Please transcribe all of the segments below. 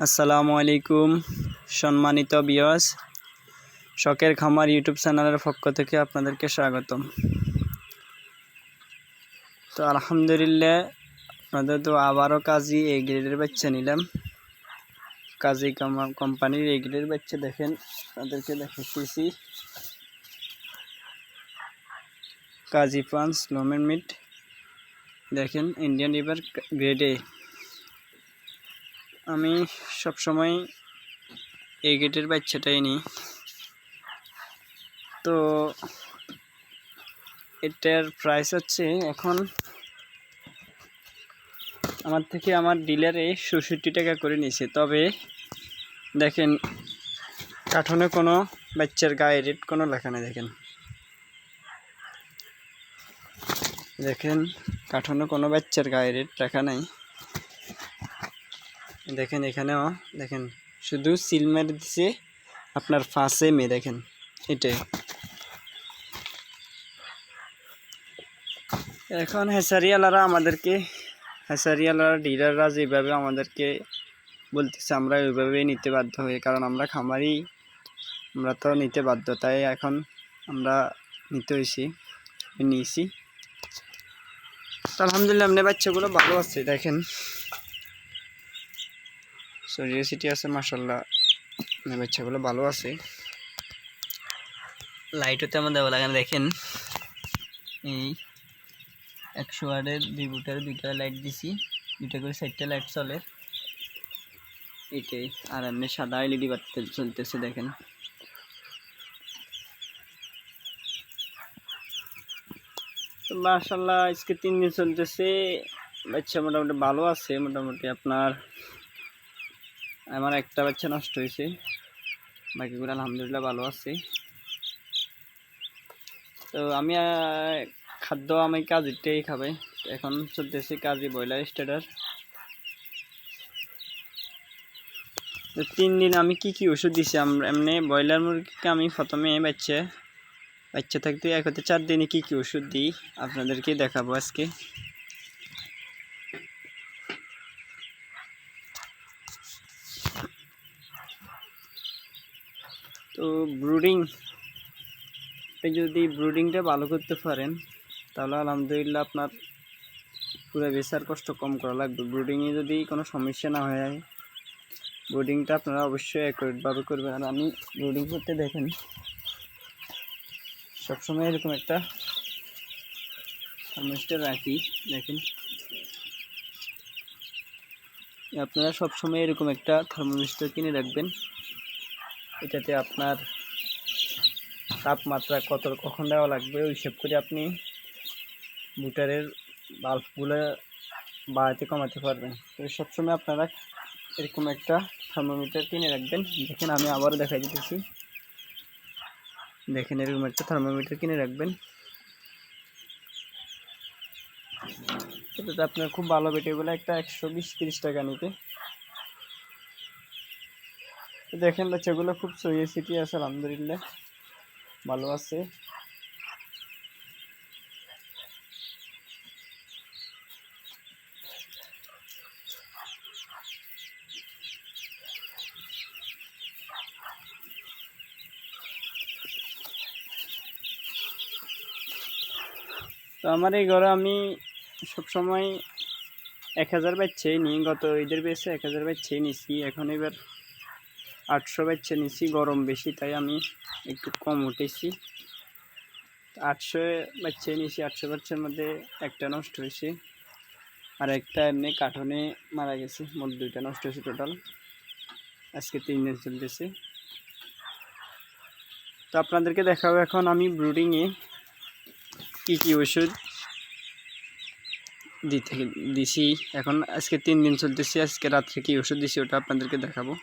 আসসালামু আলাইকুম, সম্মানিত বিয়স শখের খামার ইউটিউব চ্যানেলের পক্ষ থেকে আপনাদেরকে স্বাগতম। তো আলহামদুলিল্লাহ, আপনাদের তো আবারও কাজী এই গ্রেডের বাচ্চা নিলাম। কাজী কামা- কোম্পানির এই গ্রেডের বাচ্চা দেখেন তাদেরকে দেখাচ্ছি কাজী পান্স লোমেন মিট, দেখেন, ইন্ডিয়ান রিভার গ্রেডে আমি সবসময় এই গেটের বাচ্চাটাই নিই। তো এটার প্রাইস হচ্ছে এখন আমার থেকে আমার ডিলারে ষষট্টি টাকা করে নিয়েছে। তবে দেখেন কাঠনে কোনো বাচ্চার গায়ে রেট কোনো লেখা নেই, দেখেন। দেখেন কাঠনে কোনো বাচ্চার গায়ে রেট লেখা নেই। দেখেন এখানেও দেখেন, শুধু সিল মেরে দিছে আপনার ফাঁসে মে দেখেন, এটাই। এখন হেসারিয়ালারা আমাদেরকে, হেসারিয়ালারা, ডিলাররা যেভাবে আমাদেরকে বলতেছে, আমরা ওইভাবেই নিতে বাধ্য হই, কারণ আমরা খামারি, আমরা তো নিতে বাধ্য, তাই এখন আমরা নিতে হয়েছি নিয়েছি। আলহামদুলিল্লাহ, আপনার বাচ্চাগুলো ভালো আছে, দেখেন। সিটি আছে মাসাল্লাহ বাচ্চাগুলো ভালো আছে। লাইটও তেমন দেওয়া লাগে দেখেন। এই একশো ওয়ার্ডের দুই বুটারে দুইটা লাইট দিছি, দুইটা করে চারটা লাইট চলে। এটাই, আর এমনি সাদা এলইডি বাতি চলতেছে দেখেন। তো মাসাল্লাহ আজকে তিন দিন চলতেছে। বাচ্চা মোটামুটি ভালো আছে, মোটামুটি আপনার আমার একটা বাচ্চা নষ্ট হয়েছে। বাকিগুলো আলহামদুলিল্লাহ ভালো আছে। তো আমি খাদ্য আমি কাজেরটাই খাবে। এখন চলতেছি কাজী ব্রয়লার স্টার্টার তো তিন দিন আমি কি কি ওষুধ দিছি? আমরা এমনি ব্রয়লার মুরগিকে আমি প্রথমে বাচ্চা বাচ্চা থাকতে এক হতে চার দিনে কি কি ওষুধ দিই? আপনাদেরকে দেখাবো আজকে। তো ব্রুডিং যদি ব্রুডিংটা ভালো করতে পারেন, তাহলে আলহামদুলিল্লাহ আপনার পুরো বেসার কষ্ট কম করা লাগবে। ব্রুডিংয়ে যদি কোনো সমস্যা না হয় ব্রুডিংটা আপনারা অবশ্যই অ্যাকুরেটভাবে করবেন। আর আমি ব্রুডিং করতে দেখেন, সবসময় এরকম একটা থার্মোস্টার রাখি। দেখেন, আপনারা সবসময় এরকম একটা থার্মোমিটার কিনে রাখবেন। এটাতে আপনার তাপমাত্রা কত, কখন দেওয়া লাগবে, ওই হিসেব করে আপনি বুটারের বাল্বগুলো বাড়াতে কমাতে পারবেন। তো সবসময় আপনারা এরকম একটা থার্মোমিটার কিনে রাখবেন। দেখেন, আমি আবারও দেখাই দিতেছি। দেখেন, এরকম একটা থার্মোমিটার কিনে রাখবেন। এটাতে আপনার খুব ভালো বেটে বলে একটা একশো বিশ, তিরিশ টাকা নিতে। দেখেন বাচ্চাগুলো খুব সইয়ে সিটি আছে, আলহামদুলিল্লাহ। ভালো আছে। তো আমার এই ঘরে আমি সবসময় এক হাজার বাচ্চাই নিই, গত ঈদের বেশি এক হাজার বাচ্চাই নিছি। এখন এবার আটশো বাচ্চা নিছি, গরম বেশি, তাই আমি একটু কম উঠেছি। আটশো বাচ্চাই নিছি, আটশো বাচ্চার মধ্যে একটা নষ্ট হয়েছে। আর একটা এমনি কাঠনে মারা গেছে, মোট দুইটা নষ্ট হয়েছে টোটাল আজকে তিন দিন চলতেছে। তো আপনাদেরকে দেখাবো এখন আমি ব্রুডিংয়ে কী কী ওষুধ দিতে দিছি। এখন আজকে তিন দিন চলতেছি, আজকে রাত্রে কী ওষুধ দিছি ওটা আপনাদেরকে দেখাবো।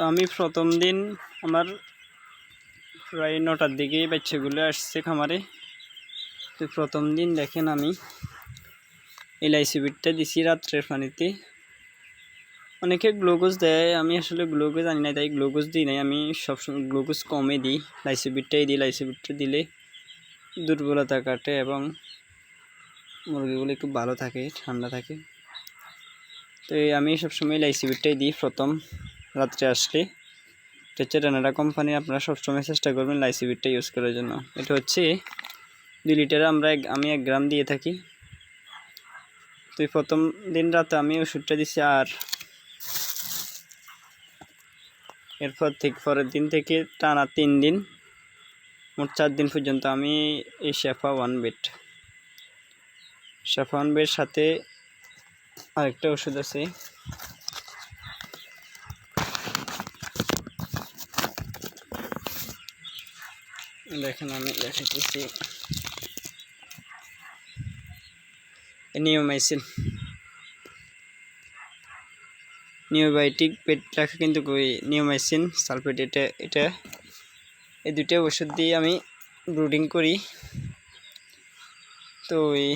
তো আমি প্রথম দিন আমার প্রায় নটার দিকে বাচ্চাগুলো আসছে খামারে। তো প্রথম দিন দেখেন আমি এলআইসি বিটটা দিছি রাত্রের পানিতে। অনেকে গ্লুকোজ দেয়, আমি আসলে গ্লুকোজ আনি না তাই গ্লুকোজ দিই নাই। আমি সবসময় গ্লুকোজ কমে দিই লাইসিবিটটাই দিই লাইসিবিটটা দিলে দুর্বলতা কাটে এবং মুরগিগুলো একটু ভালো থাকে, ঠান্ডা থাকে। তো আমি সবসময় লাইসিবিটটাই দিই প্রথম। রাত্রে আসলে। এটা হচ্ছে কোম্পানি আপনারা সবসময় চেষ্টা করবেন লাইসি লাইসিবিটটা ইউজ করার জন্য। এটা হচ্ছে দুই লিটারে আমরা আমি এক গ্রাম দিয়ে থাকি। তো প্রথম দিন রাতে আমি ওষুধটা দিছি আর এরপর থেকে পরের দিন থেকে টানা তিন দিন, মোট চার দিন পর্যন্ত আমি এই শেফা ওয়ান বেড শেফা ওয়ান বেড সাথে আরেকটা ওষুধ আছে। দেখেন, আমি দেখাইতেছি। নিওমাইসিন নিওবায়োটিক পেট রাখা কিন্তু নিওমাইসিন সালফেট এটা এটা। এই দুটো ওষুধ দিয়ে আমি ব্রুডিং করি। তো ওই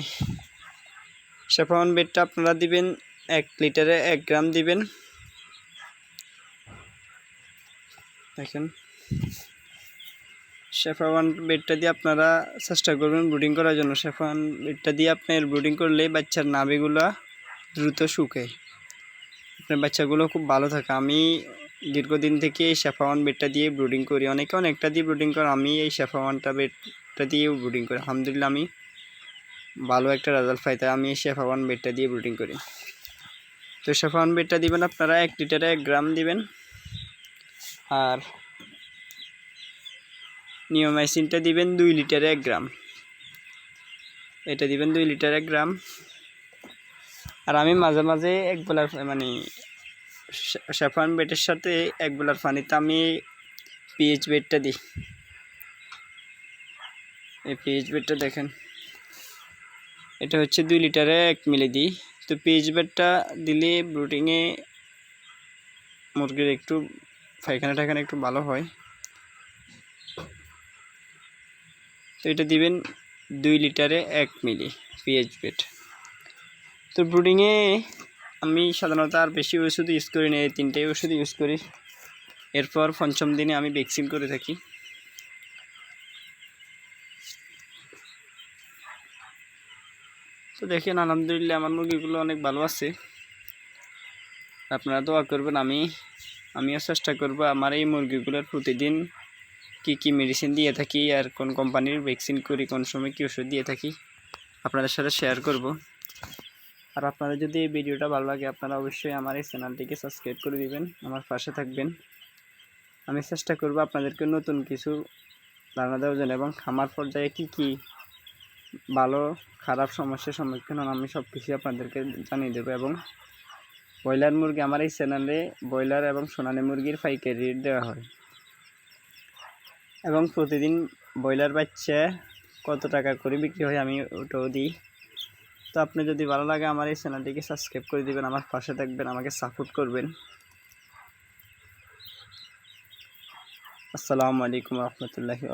সাফাওয়ান বেডটা আপনারা দিবেন, এক লিটারে এক গ্রাম দিবেন। দেখেন। শেফাওয়ান বেডটা দিয়ে আপনারা চেষ্টা করবেন ব্রুডিং করার জন্য। শেফাওয়ান বেডটা দিয়ে আপনার ব্রুডিং করলে বাচ্চার নাভিগুলো দ্রুত শুকায় আপনার বাচ্চাগুলো খুব ভালো থাকে। আমি দীর্ঘদিন থেকে এই শেফাওয়ান বেডটা দিয়ে ব্রুডিং করি। অনেকে অনেকটা দিয়ে ব্রুডিং করে, আমি এই শেফাওয়ানটা বেডটা দিয়েও ব্রুডিং করি। আলহামদুলিল্লাহ, আমি ভালো একটা রেজাল্ট পাই, তাই আমি এই শেফাওয়ান বেডটা দিয়ে ব্রুডিং করি। তো শেফাওয়ান বেডটা দিবেন, আপনারা এক লিটারে এক গ্রাম দিবেন। আর নিওমাইসিনটা দিবেন দুই লিটারে এক গ্রাম। এটা দিবেন দুই লিটার এক গ্রাম। আর আমি মাঝে মাঝে এক বেলার মানে শেফান বেটের সাথে এক বেলার পানিতে আমি পিএইচ বেডটা দিই। এই পিএইচ বেডটা দেখেন। এটা হচ্ছে দুই লিটারে এক মিলি দিই। তো পিএইচ বেডটা দিলে ব্রুটিংয়ে মুরগির একটু পায়খানা টাইখানা একটু ভালো হয়। তো এটা দিবেন দুই লিটারে এক মিলি পিএইচ বেড তো ব্রুডিংয়ে আমি সাধারণত আর বেশি ওষুধ ইউজ করি না, এই তিনটেই ওষুধ ইউজ করি। এরপর পঞ্চম দিনে আমি ভ্যাকসিন করে থাকি। তো দেখেন, আলহামদুলিল্লাহ আমার মুরগিগুলো অনেক ভালো আছে। আপনারা দোয়া করবেন, আমি, আমিও চেষ্টা করব আমার এই মুরগিগুলোর প্রতিদিন কি কি মেডিসিন দিয়ে থাকি আর কোন কোম্পানির ভ্যাকসিন করি, কোন সময় কী ওষুধ দিয়ে থাকি, আপনাদের সাথে শেয়ার করব। আর আপনাদের যদি এই ভিডিওটা ভালো লাগে, আপনারা অবশ্যই আমার এই চ্যানেলটিকে সাবস্ক্রাইব করে দিবেন, আমার পাশে থাকবেন। আমি চেষ্টা করব আপনাদেরকে নতুন কিছু ধারণা দেওয়ার জন্য এবং খামার পর্যায়ে কি কি ভালো, খারাপ সমস্যার সম্মুখীন হন আমি সব কিছুই আপনাদেরকে জানিয়ে দেবো এবং ব্রয়লার মুরগি আমার এই চ্যানেলে ব্রয়লার এবং সোনালি মুরগির পাইকারি রেট দেওয়া হয়। এবং প্রতিদিন ব্রয়লার বাচ্চা কত টাকা করে বিক্রি হয় আমি ওটাও দিই। তো আপনি যদি ভালো লাগে আমার এই চ্যানেলটিকে সাবস্ক্রাইব করে দেবেন, আমার পাশে থাকবেন, আমাকে সাপোর্ট করবেন। আসসালামু আলাইকুম রহমতুল্লাহি